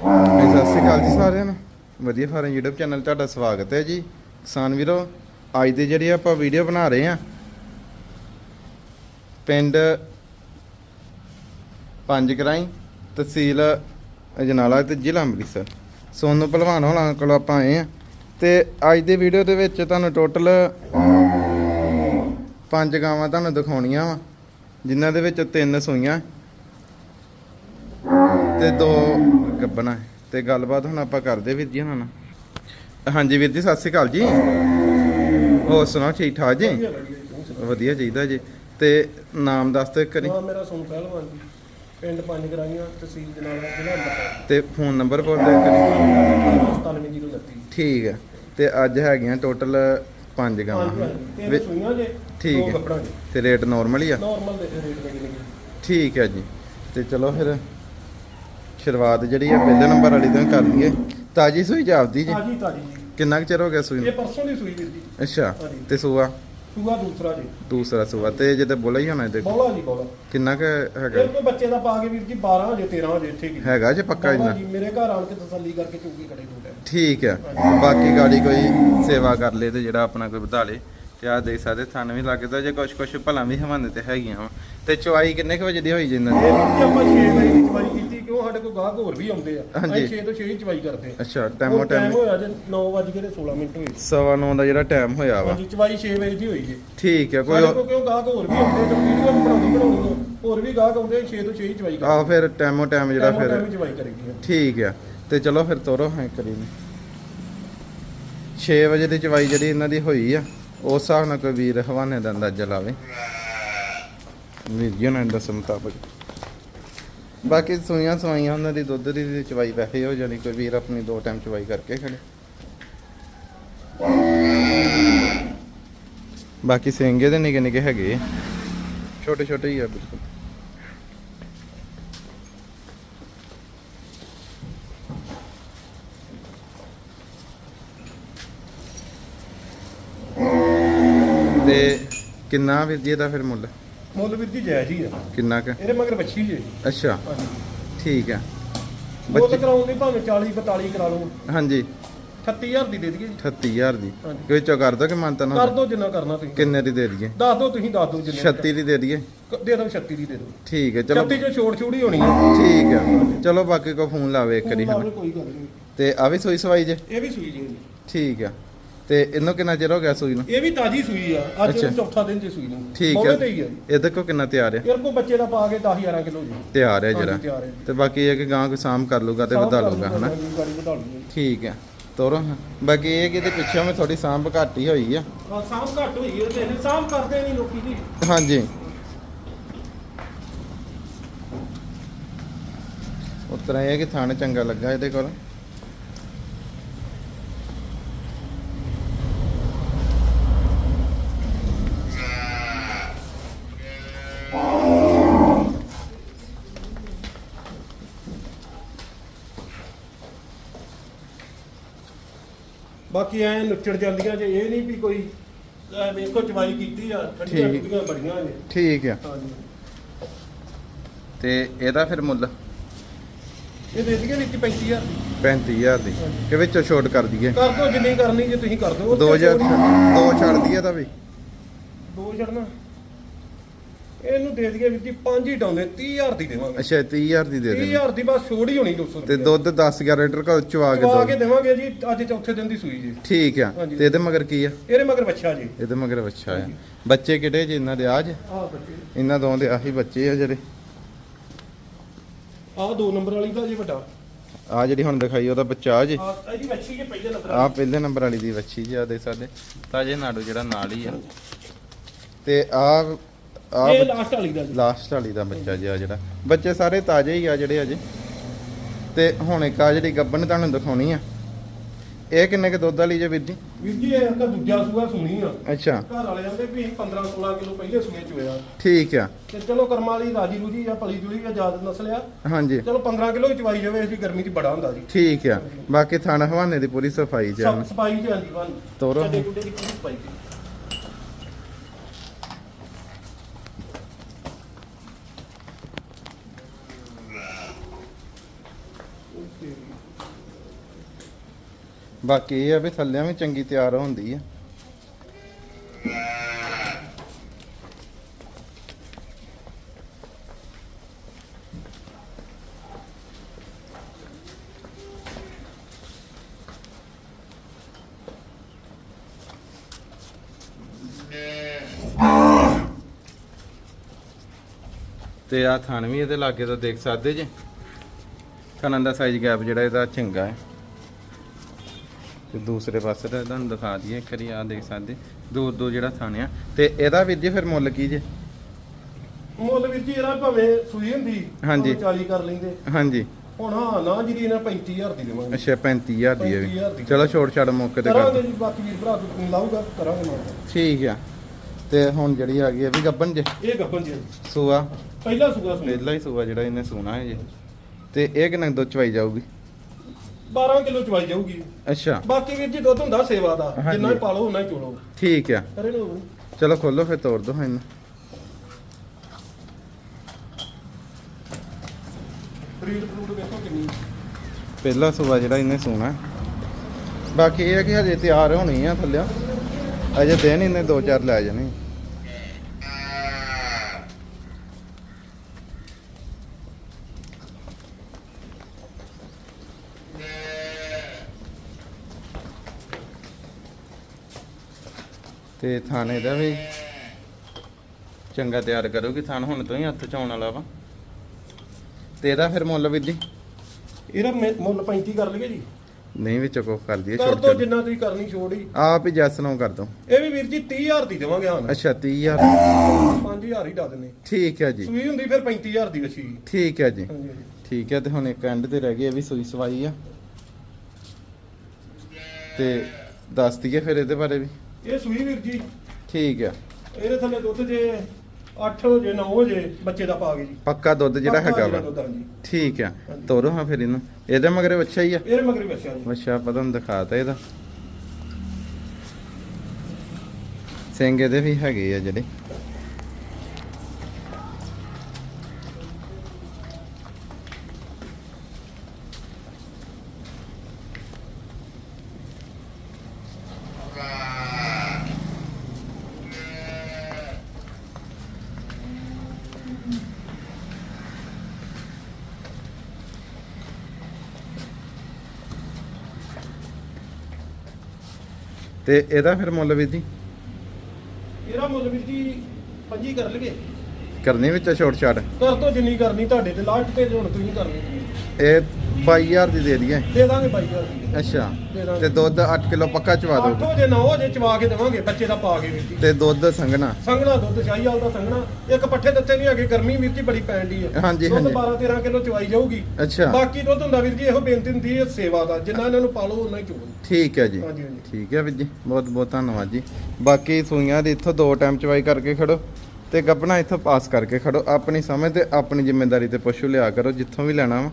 ਸਤਿ ਸ਼੍ਰੀ ਅਕਾਲ ਜੀ ਸਾਰਿਆਂ ਨੂੰ। ਵਧੀਆ ਫਾਰਮ YouTube ਚੈਨਲ ਤੁਹਾਡਾ ਸਵਾਗਤ ਹੈ ਜੀ। ਕਿਸਾਨ ਵੀਰੋ ਅੱਜ ਦੀ ਜਿਹੜੀ ਆਪਾਂ ਵੀਡੀਓ ਬਣਾ ਰਹੇ ਆ ਪਿੰਡ ਪੰਜ ਕਰਾਈ ਤਹਿਸੀਲ ਅਜਨਾਲਾ ਤੇ ਜ਼ਿਲ੍ਹਾ ਅੰਮ੍ਰਿਤਸਰ। ਸੋਨੂ ਪਹਿਲਵਾਨ ਹੋਣਾ ਕੋਲ ਆਪਾਂ ਆਏ ਆ ਤੇ ਅੱਜ ਦੀ ਵੀਡੀਓ ਦੇ ਵਿੱਚ ਤੁਹਾਨੂੰ ਟੋਟਲ ਪੰਜ ਗਾਵਾਂ ਤੁਹਾਨੂੰ ਦਿਖਾਉਣੀਆਂ ਵਾ ਜਿਨ੍ਹਾਂ ਦੇ ਵਿੱਚ ਤਿੰਨ ਸੂਈਆਂ ਤੇ ਦੋ ਗੱਬਣਾ ਤੇ ਗੱਲਬਾਤ ਹੁਣ ਆਪਾਂ ਕਰਦੇ ਵੀਰ ਜੀ ਉਹਨਾਂ ਨਾਲ। ਹਾਂਜੀ ਵੀਰ ਜੀ ਸਤਿ ਸ਼੍ਰੀ ਅਕਾਲ ਜੀ। ਹੋਰ ਸੁਣਾਓ ਠੀਕ ਠਾਕ ਜੀ? ਵਧੀਆ ਚਾਹੀਦਾ ਜੀ। ਤੇ ਨਾਮ ਦੱਸ ਦਿਓ ਹਾਂ ਮੇਰਾ ਸੁਣ ਪਹਿਲਵਾਨ ਜੀ। ਪਿੰਡ ਪੰਜ ਗਰਾਈਆਂ ਤਹਿਸੀਲ ਜਨਾਲਾ ਜ਼ਿਲ੍ਹਾ ਅੰਮ੍ਰਿਤਸਰ। ਤੇ ਫੋਨ ਨੰਬਰ ਬੋਲ ਦਿਓ 97029 ਠੀਕ ਹੈ ਤੇ ਅੱਜ ਹੈਗੀਆਂ ਟੋਟਲ ਪੰਜ ਗਾਵਾਂ। ਸੂਈਆਂ ਜੇ ਠੀਕ ਹੈ। ਤੇ ਰੇਟ ਨਾਰਮਲ ਹੀ ਆ? ਨਾਰਮਲ ਦੇ ਰੇਟ ਲੱਗੇ ਠੀਕ ਹੈ ਜੀ। ਤੇ ਚਲੋ ਫਿਰ ਸ਼ੁਰੂਆਤ ਜਿਹੜੀ ਆ ਪਹਿਲੇ ਨੰਬਰ ਵਾਲੀ ਤੋਂ ਹੀ ਕਰ ਲਈਏ। ਤਾਜੀ ਸੂਈ ਜਾਪਦੀ ਜੀ? ਤਾਜੀ ਤਾਜੀ ਜੀ। ਕਿੰਨਾ ਕੁ ਚਿਰ ਹੋ ਗਿਆ ਸੂਈ ਇਹ ਨੂੰ ਪਰਸੋਂ ਦੀ ਸੂਈ ਵੀਰ ਜੀ। ਅੱਛਾ ਹਾਂਜੀ। ਤੇ ਸੂਆ? ਸੂਆ ਦੂਸਰਾ ਜੀ। ਦੂਸਰਾ ਸੂਆ ਤੇ ਜਿਹਦੇ ਬੋਲਾ ਹੀ ਹੋਣਾ ਇਹਦੇ ਬੋਲਾ ਜੀ ਬੋਲਾ। ਕਿੰਨਾ ਕੁ ਹੈਗਾ? ਕੋਈ ਬੱਚੇ ਦਾ ਪਾ ਕੇ ਵੀਰ ਜੀ 12 ਜੇ 13 ਜੇ ਇੱਥੇ ਕੀ ਹੈਗਾ ਜੇ ਪੱਕਾ ਇੰਨਾ? ਜੀ ਮੇਰੇ ਘਰ ਆਣ ਕੇ ਤਸੱਲੀ ਕਰਕੇ ਚੁੰਗੀ ਕੜੇ ਟਾਈਮ ਠੀਕ ਹੈ ਬਾਕੀ ਗਾੜੀ ਕੋਈ ਸੇਵਾ ਕਰ ਲੇ ਤੇ ਜਿਹੜਾ ਆਪਣਾ ਕੋਈ ਵਧਾ ਲੇ। ਤੇ ਆ ਦੇਖ ਸਕਦੇ ਥਣ ਵੀ ਲੱਗਦਾ ਜੇ ਕੁਛ ਕੁਛ ਭਲਾ ਵੀ ਹਵਾਨੇ ਤੇ ਹੈਗੀਆਂ ਵਾ। ਤੇ ਚੁਆਈ ਕਿੰਨੇ ਕੁ ਵਜੇ ਦੀ ਹੋਈ ਜਿੰਨਾਂ ਇਹ ਦੀ? ਵੀਰ ਜੀ ਆਪਾਂ 6 ਵਜੇ ਦੀ ਚਵਾਈ ਕੀਤੀ। ਕਿਉਂ ਸਾਡੇ ਕੋਲ ਗਾਹਕ ਹੋਰ ਵੀ ਆਉਂਦੇ ਆ। ਅਸੀਂ 6 ਤੋਂ 6 ਹੀ ਚਵਾਈ ਕਰਦੇ ਆ। ਅੱਛਾ ਟਾਈਮੋ ਟਾਈਮ ਟਾਈਮ ਹੋਇਆ ਜੇ 9 ਵਜੇ ਕੇ 16 ਮਿੰਟ ਹੋਏ। ਸਵਾ ਨੌ ਦਾ ਜਿਹੜਾ ਟਾਈਮ ਹੋਇਆ ਵਾ। ਹਾਂਜੀ ਚਵਾਈ 6 ਵਜੇ ਦੀ ਹੋਈ ਜੀ। ਠੀਕ ਹੈ ਸਾਡੇ ਕੋਈ ਕੋਲ ਕਿਉਂ ਗਾਹਕ ਹੋਰ ਵੀ ਆਉਂਦੇ ਤੇ ਵੀਡੀਓ ਬਣਾਉਣੀ ਬਣਾਉਣੀ ਆ। ਹੋਰ ਵੀ ਗਾਹਕ ਆਉਂਦੇ 6 ਤੋਂ 6 ਹੀ ਚਵਾਈ ਕਰਦੇ ਆ। ਫਿਰ ਟਾਈਮੋ ਟਾਈਮ ਜਿਹੜਾ ਫਿਰ ਟਾਈਮ ਚਵਾਈ ਕਰੀਦੀ ਆ। ਠੀਕ ਆ ਤੇ ਚਲੋ ਫਿਰ ਤੋਰੋ ਹਾਂ ਕਰੀ ਨੂੰ 6 ਵਜੇ ਦੀ ਚਵਾਈ ਜਿਹੜੀ ਇਹਨਾਂ ਦੀ ਹੋਈ ਆ ਉਸ ਹਿਸਾਬ ਨਾਲ ਕੋਈ ਵੀਰ ਹਵਾਨੇ ਦਾ ਅੰਦਾਜ਼ਾ ਲਾਵੇ। ਵੀਰ ਜੀ ਉਹਨਾਂ ਦੇ ਦੱਸਣ ਮੁਤਾਬਕ। ਬਾਕੀ ਸੂਈਆਂ ਸਵਾਈਆਂ ਉਹਨਾਂ ਦੀ ਦੁੱਧ ਦੀ ਚਵਾਈ ਵੈਸੇ ਹੋ ਜਾਣੀ ਕੋਈ ਵੀਰ ਆਪਣੀ ਦੋ ਟਾਈਮ ਚਵਾਈ ਕਰਕੇ ਖੜੇ। ਬਾਕੀ ਸਿੰਗੇ ਦੇ ਨਿੱਕੇ ਨਿੱਕੇ ਹੈਗੇ ਛੋਟੇ ਛੋਟੇ ਹੀ ਆ ਬਿਲਕੁਲ। ਤੇ ਕਿੰਨਾ ਵੀਰ ਜੀ ਇਹਦਾ ਫਿਰ ਮੁੱਲ? ਮੁੱਲ ਵੀਰ ਜੀ ਜਾਇਜ਼ ਹੀ ਆ। ਕਿੰਨਾ ਕੁ? ਇਹਦੇ ਮਗਰ ਬੱਚੀ ਜੇ। ਅੱਛਾ। ਹਾਂਜੀ। ਠੀਕ ਹੈ। ਉਹ ਤਾਂ ਬੱਚੇ ਕਰਾਉਣ ਦੀ ਭਾਵੇਂ 40 45 ਕਰਾ ਲਓ। ਹਾਂਜੀ। 38000 ਦੀ ਦੇ ਦਈਏ ਜੀ। 38000 ਦੀ। ਹਾਂਜੀ। ਕੋਈ ਚੋ ਕਰ ਦੋ ਕਿ ਮੰਨਤਾ ਨਾ ਕਰ ਦੋ ਜਿੰਨਾ ਕਰਨਾ ਤੁਸੀਂ। ਕਿੰਨੇ ਦੀ ਦੇ ਦਈਏ? ਦੱਸ ਦੋ ਤੁਸੀਂ ਦੱਸ ਦੋ ਜਿੰਨੇ 36 ਦੀ ਦੇ ਦਈਏ। ਕ- ਦੇ ਦੋ 36 ਦੀ ਦੇ ਦੋ ਠੀਕ ਹੈ ਚਲੋ। 36 ਚ ਛੋੜ ਛੋੜੀ ਹੋਣੀ ਆ। ਠੀਕ ਹੈ। ਚਲੋ ਬਾਕੀ ਕੋ ਫੋਨ ਲਾਵੇ ਇੱਕ ਵਾਰੀ ਹਨਾ। ਲਓ, ਕੋਈ ਗੱਲ ਨਹੀਂ। ਤੇ ਆ ਵੀ ਸੂਈ ਸਵਾਈ ਜੇ? ਇਹ ਵੀ ਸੂਈ ਜੀ। ਠੀਕ ਹੈ। ਤੇ ਇਹਨੂੰ ਕਿੰਨਾ ਚਿਰ ਹੋ ਗਿਆ ਸੂਈ ਨੂੰ? ਇਹ ਵੀ ਤਾਜੀ ਸੂਈ ਆ। ਅੱਜ ਅੱਛਾ। ਚੌਥਾ ਦਿਨ ਚ ਸੂਈ ਨੂੰ। ਠੀਕ ਹੈ ਤੇ ਹੀ ਆ। ਜੀ। ਇਹਦੇ ਕੋ ਕਿੰਨਾ ਤਿਆਰ ਹੈ ਯਾਰ ਕੋ ਬੱਚੇ ਦਾ ਪਾ ਕੇ 10 11 ਕਿਲੋ ਜੀ। ਤਿਆਰ ਹੈ ਹਾਂਜੀ, ਤਿਆਰ ਹੈ। ਤੇ ਬਾਕੀ ਇਹ ਕਿ ਗਾਂ ਕੋਈ ਸਾਮ ਕਰ ਲੂਗਾ ਤੇ ਵਧਾ ਲੂਗਾ ਹਨਾ? ਵਧਾ ਲੂਗਾ। ਠੀਕ ਹੈ ਤੋਰੋ। ਬਾਕੀ ਇਹ ਕਿ ਇਹਦੇ ਪਿੱਛੇ ਮੈਂ ਥੋੜੀ ਸਾਂਭ ਘੱਟ ਹੀ ਹੋਈ ਆ। ਹਾਂ ਸਾਮ ਘੱਟ ਹੋਈ ਹੈ ਤੇ ਇਹ ਸਾਮ ਕਰਦੇ ਨਹੀਂ ਲੋਕੀ ਜੀ ਹਾਂਜੀ। ਉਤਰਾ ਇਹ ਕਿ ਥਾਣ ਚੰਗਾ ਲੱਗਾ ਇਹਦੇ ਕੋਲ। ਬਾਕੀ ਐ ਨੁੱਚੜ ਜਾਂਦੀਆਂ ਜੇ ਇਹ ਨਹੀਂ ਵੀ ਕੋਈ ਵੇਖੋ ਚਵਾਈ ਕੀਤੀ ਆ ਠੰਡੀਆਂ ਠੀਕ। ਠੰਡੀਆਂ ਬੜੀਆਂ ਨੇ। ਠੀਕ ਆ। ਹਾਂਜੀ। ਤੇ ਇਹਦਾ ਫਿਰ ਮੁੱਲ? ਇਹ ਦੇ ਦਈਏ ਵਿੱਚ 35000 ਦੀ। 35000 ਦੀ। ਕਿ ਵਿੱਚੋਂ ਛੋਟ ਕਰ ਦਈਏ? ਕਰ ਦੋ ਜਿੰਨੀ ਕਰਨੀ ਜੇ ਤੁਸੀਂ ਕਰ ਦਿਓ। 2000 ਦੋ ਛੱਡ ਦਈਏ ਤਾਂ ਵੀ। ਦੋ ਛੱਡਣਾ। ਇਹਨੂੰ ਦੇ ਦਈਏ ਵੀਰ ਜੀ ਪੰਜ ਹੀ ਡਾਉਂਦੇ 30000 ਦੀ ਦੇਵਾਂਗੇ। ਅੱਛਾ 30000 ਦੀ ਦੇ ਦੇ 30000 ਦੀ ਬਸ ਛੋੜ ਹੀ ਹੋਣੀ 200 ਤੇ ਦੁੱਧ 10 11 ਲੀਟਰ ਕੋਲ ਚਵਾ ਕੇ ਚਵਾ ਕੇ ਦੇਵਾਂਗੇ ਜੀ ਅੱਜ ਚੌਥੇ ਦਿਨ ਦੀ ਸੂਈ ਜੀ। ਠੀਕ ਆ। ਤੇ ਇਹਦੇ ਮਗਰ ਕੀ ਆ? ਇਹਦੇ ਮਗਰ ਬੱਚਾ ਜੀ। ਇਹਦੇ ਮਗਰ ਬੱਚਾ ਆ। ਬੱਚੇ ਕਿਹੜੇ ਜੀ ਇਹਨਾਂ ਦੇ ਆਜ ਆਹ ਬੱਚੇ। ਇਹਨਾਂ ਦੋਵਾਂ ਦੇ ਆਹੀ ਬੱਚੇ ਆ ਜਿਹੜੇ। ਆਹ ਦੋ ਨੰਬਰ ਵਾਲੀ ਦਾ ਜੀ ਵੱਡਾ। ਆ ਜਿਹੜੀ ਹੁਣ ਦਿਖਾਈ ਉਹਦਾ ਬੱਚਾ ਆ ਜੀ। ਆਹ ਇਹਦੀ ਬੱਚੀ ਜੇ ਪਹਿਲੇ ਨੰਬਰ ਆ ਪਹਿਲੇ ਨੰਬਰ ਵਾਲੀ ਦੀ ਵੱਛੀ ਜੀ ਆ ਦੇ ਸਾਡੇ। ਤਾਜੇ ਨਾੜੂ ਜਿਹੜਾ ਨਾਲ ਹੀ ਆ। ਤੇ ਆ ਆ ਇਹ ਲਾਸਟ ਵਾਲੀ ਦਾ ਜੀ। ਲਾਸਟ ਵਾਲੀ ਦਾ ਬੱਚਾ ਜੀ ਆ ਜਿਹੜਾ। ਬੱਚੇ ਸਾਰੇ ਤਾਜ਼ੇ ਹੀ ਆ ਜਿਹੜੇ ਅਜੇ। ਤੇ ਹੁਣ ਇੱਕ ਆ ਜਿਹੜੀ ਗੱਬਨ ਤੁਹਾਨੂੰ ਦਿਖਾਉਣੀ ਆ। ਇਹ ਕਿੰਨੇ ਕ ਦੁੱਧ ਵਾਲੀ ਜੇ ਵੀਰ ਜੀ? ਵੀਰ ਜੀ ਇਹ ਤਾਂ ਦੂਜਾ ਸੂਆ ਸੁਣੀ ਆ। ਅੱਛਾ। ਘਰ ਵਾਲੇ ਜਾਂਦੇ ਵੀ 15 16 ਕਿਲੋ ਪਹਿਲੇ ਸੂਏ ਚ ਹੋਇਆ ਠੀਕ ਆ। ਤੇ ਚਲੋ ਕਰਮਾਂ ਵਾਲੀ ਰਾਜੀ ਰੂਜੀ ਜਾਂ ਪਲੀ ਜੁਲੀ ਜਾਂ ਜਾਤ ਨਸਲ ਆ ਹਾਂਜੀ। ਚਲੋ 15 ਕਿਲੋ ਚਵਾਈ ਜਾਵੇ ਅਸੀਂ ਗਰਮੀ ਚ ਬੜਾ ਹੁੰਦਾ ਜੀ। ਠੀਕ ਆ। ਬਾਕੀ ਥਾਣਾ ਹਵਾਨੇ ਦੀ ਪੂਰੀ ਸਫ਼ਾਈ ਚ ਆ। ਸਫ਼ਾਈ ਚ ਆਂਦੀ ਬਣ ਤੋਰੋ। ਚੱਡੇ ਗੁੱਡੇ ਦੀ ਪੂਰੀ ਸਫ਼ਾਈ ਚ ਬਾਕੀ ਇਹ ਆ ਵੀ ਥੱਲਿਆਂ ਵੀ ਚੰਗੀ ਤਿਆਰ ਹੁੰਦੀ ਆ। ਤੇ ਆ ਥਣ ਵੀ ਇਹਦੇ ਲਾਗੇ ਤੋਂ ਦੇਖ ਸਕਦੇ ਜੇ। ਥਣਾਂ ਦਾ ਸਾਈਜ਼ ਗੈਪ ਜਿਹੜਾ ਇਹਦਾ ਚੰਗਾ ਹੈ। ਤੇ ਦੂਸਰੇ ਪਾਸੇ ਦਾ ਤੁਹਾਨੂੰ ਦਿਖਾ ਦਈਏ ਇੱਕ ਵਾਰੀ ਆ ਦੇਖ ਸਕਦੇ। ਦੂਰ ਦੂਰ ਜਿਹੜਾ ਥਣ ਆ। ਤੇ ਇਹਦਾ ਵੀਰ ਜੀ ਫਿਰ ਮੁੱਲ ਕੀ ਜੇ? ਮੁੱਲ ਵੀਰ ਜੀ ਇਹਦਾ ਭਾਵੇਂ ਸੂਈ ਹੁੰਦੀ ਹਾਂਜੀ। ਭਾਵੇਂ 40 ਕਰ ਲੈਂਦੇ ਹਾਂਜੀ। ਹੁਣ ਹਾਂ ਨਾ ਜਿਹੜੀ ਇਹਨਾਂ 35000 ਦੀ ਦੇਵਾਂਗੇ। ਅੱਛਾ 35000 ਦੀ ਹੈ 35,000 ਵੀ ਦੀ। ਚਲੋ ਛੋਟ ਛਾੜ ਮੌਕੇ ਤੇ ਕਰ ਕਰਾਂਗੇ। ਜੀ ਬਾਕੀ ਵੀਰ ਭਰਾ ਕੋਈ ਲਾਊਗਾ ਕਰਾਂਗੇ ਮਾਰ ਠੀਕ ਆ। ਤੇ ਹੁਣ ਜਿਹੜੀ ਆ ਗਈ ਇਹ ਵੀ ਗੱਬਨ ਜੇ? ਇਹ ਗੱਪਨ ਜੀ ਸੂਆ? ਪਹਿਲਾ ਸੂਗਾ ਸੁਣੀ ਪਹਿਲਾ ਹੀ ਸੂਆ ਜਿਹੜਾ ਇਹਨੇ ਸੂਣਾ ਹੈ ਜੀ। ਤੇ ਇਹ ਕਿੰਨਾ ਦੁੱਧ ਚਵਾਈ ਜਾਊਗੀ? 12 ਕਿਲੋ ਚਵਾਈ ਜਾਊਗੀ। ਅੱਛਾ। ਬਾਕੀ ਵੀਰ ਜੀ ਦੁੱਧ ਹੁੰਦਾ ਸੇਵਾ ਦਾ ਹਾਂਜੀ। ਜਿੰਨਾ ਹੀ ਪਾਲੋ ਉਨਾ ਹੀ ਚੋਲੋ। ਠੀਕ ਆ। ਕਰੇ ਲੋ। ਚਲੋ ਖੋਲੋ ਫਿਰ ਤੋੜ ਦੋ ਇਹਨੂੰ। ਬਰੀਡ ਫਰੂਟ ਵੇਖੋ ਕਿੰਨੀ। ਪਹਿਲਾ ਸੂਆ ਜਿਹੜਾ ਇਹਨੇ ਸੂਣਾ। ਬਾਕੀ ਇਹ ਹੈ ਕਿ ਹਜੇ ਤਿਆਰ ਹੋਣੀ ਆ ਥੱਲਿਆ ਅਜੇ ਦਿਨ ਇਹਨੇ ਦੋ ਚਾਰ ਲੈ ਜਾਣੇ। ਤੇ ਥਾਣੇ ਦਾ ਵੀ ਚੰਗਾ ਤਿਆਰ ਕਰੋਗੇ ਥਾਨ ਹੁਣ ਤੋਂ ਹੀ ਹੱਥ ਚ ਆਉਣ ਵਾਲਾ ਵਾ। ਤੇ ਇਹਦਾ ਫਿਰ ਮੁੱਲ ਵੀ ਜੀ ਇਹਦਾ ਮੇ- ਮੁੱਲ 35 ਕਰ ਲਈਏ ਜੀ। ਨਹੀਂ ਵਿੱਚ ਕੋ ਕਰ ਦਈਏ ਕਰ ਛੋਟ ਦੋ ਛੋਟ। ਜਿੰਨਾ ਤੁਸੀਂ ਕਰਨੀ ਛੋੜ ਹੀ। ਆਪ ਹੀ ਜੈਸ ਨੂੰ ਕਰ ਦੋ। ਇਹ ਵੀ ਵੀਰ ਜੀ 30000 ਦੀ ਦੇਵਾਂਗੇ ਹਾਂ ਅੱਛਾ 30000 5000 ਹੀ ਡਾ ਦਿੰਨੇ ਠੀਕ ਹੈ ਜੀ। ਸੂਈ ਹੁੰਦੀ ਫਿਰ 35000 ਦੀ ਵਛੀ ਠੀਕ ਹੈ ਜੀ। ਹਾਂਜੀ ਹਾਂਜੀ। ਠੀਕ ਹੈ ਤੇ ਹੁਣ ਇੱਕ ਐਂਡ ਤੇ ਰਹਿ ਗਈ ਇਹ ਵੀ ਸੂਈ ਸਵਾਈ ਆ। ਤੇ ਦੱਸ ਦਈਏ ਫਿਰ ਇਹਦੇ ਬਾਰੇ ਵੀ। ਇਹ ਸੂਈ ਵੀਰ ਜੀ। ਠੀਕ ਆ। ਇਹਦੇ ਥੱਲੇ ਦੁੱਧ ਜੇ 8 ਹੋ ਜੇ 9 ਹੋ ਜੇ ਬੱਚੇ ਦਾ ਪਾ ਕੇ ਜੀ। ਪੱਕਾ ਦੁੱਧ ਜਿਹੜਾ ਪੱਕਾ ਹੈਗਾ ਵਾ। ਦੁੱਧ, ਹਾਂਜੀ। ਠੀਕ ਆ। ਤੋਰੋ ਹਾਂ ਫਿਰ ਇਹਨੂੰ। ਇਹਦੇ ਮਗਰ ਅੱਛਾ ਹੀ ਆ। ਇਹਦੇ ਮਗਰੀ ਬੱਚਾ ਜੀ। ਅੱਛਾ ਆਪਾਂ ਤੁਹਾਨੂੰ ਦਿਖਾਤਾ ਇਹਦਾ। ਸਿੰਘ ਇਹਦੇ ਵੀ ਹੈਗੇ ਆ ਜਿਹੜੇ। ਤੇ ਇਹਦਾ ਫਿਰ ਮੁੱਲ ਵੀ ਜੀ? ਇਹਦਾ ਮੁੱਲ ਵੀਰ ਜੀ 25 ਕਰ ਲਈਏ। ਕਰਨੀ ਵਿੱਚ ਛੋਟ ਛਾੜ ਕਰ ਦੋ ਜਿੰਨੀ ਕਰਨੀ ਤੁਹਾਡੇ ਤੇ ਲਾਸਟ ਤੇ ਹੁਣ ਤੁਸੀਂ ਕਰਨੀ। ਇਹ 22000 ਦੀ ਦੇ ਦਈਏ। ਦੇ ਦਾਂਗੇ 22000 ਦੀ। ਅੱਛਾ। ਦੇ ਦਾਂਗੇ। ਤੇ ਦੁੱਧ 8 ਕਿਲੋ ਪੱਕਾ ਚਵਾ 8 ਦੋ ਹੋ ਜੇ 9 ਹੋ ਜੇ ਚਵਾ ਕੇ ਦੇਵਾਂਗੇ ਬੱਚੇ ਦਾ ਪਾ ਕੇ ਜੀ ਤੇ ਦੁੱਧ ਸੰਘਣਾ। ਸੰਘਣਾ ਦੁੱਧ ਸ਼ਾਹੀ ਵਾਲ ਦਾ ਸੰਘਣਾ। ਇੱਕ ਪੱਠੇ ਦਿੱਤੇ ਨਹੀਂ ਹੈਗੇ ਗਰਮੀ ਜੀ ਬੜੀ ਪੈਣ ਦੀ ਹੈ ਹਾਂਜੀ, ਹਾਂਜੀ। 12 13 ਕਿਲੋ ਚਵਾਈ ਜਾਊਗੀ। ਅੱਛਾ। ਬਾਕੀ ਦੁੱਧ ਹੁੰਦਾ ਵੀਰ ਜੀ ਇਹੋ ਬੇਨਤੀ ਹੁੰਦੀ ਹੈ ਸੇਵਾ ਦਾ। ਜਿੰਨਾ ਇਹਨਾਂ ਨੂੰ ਪਾਲੋ ਉਹਨਾਂ ਹੀ ਚੋਲੋ ਠੀਕ ਹੈ ਜੀ। ਹਾਂਜੀ ਹਾਂਜੀ। ਠੀਕ ਹੈ ਵੀਰ ਜੀ। ਬਹੁਤ ਬਹੁਤ ਧੰਨਵਾਦ ਜੀ। ਬਾਕੀ ਸੂਈਆਂ ਦੀ ਇੱਥੋਂ ਦੋ ਟਾਈਮ ਚਵਾਈ ਕਰਕੇ ਖੜੋ। ਤੇ ਗੱਪਣਾ ਇੱਥੋਂ ਪਾਸ ਕਰਕੇ ਖੜੋ। ਆਪਣੀ ਸਮਝ ਤੇ ਆਪਣੀ ਜ਼ਿੰਮੇਵਾਰੀ ਤੇ ਪਸ਼ੂ ਲਿਆ ਕਰੋ, ਜਿੱਥੋਂ ਵੀ ਲੈਣਾ ਵਾ।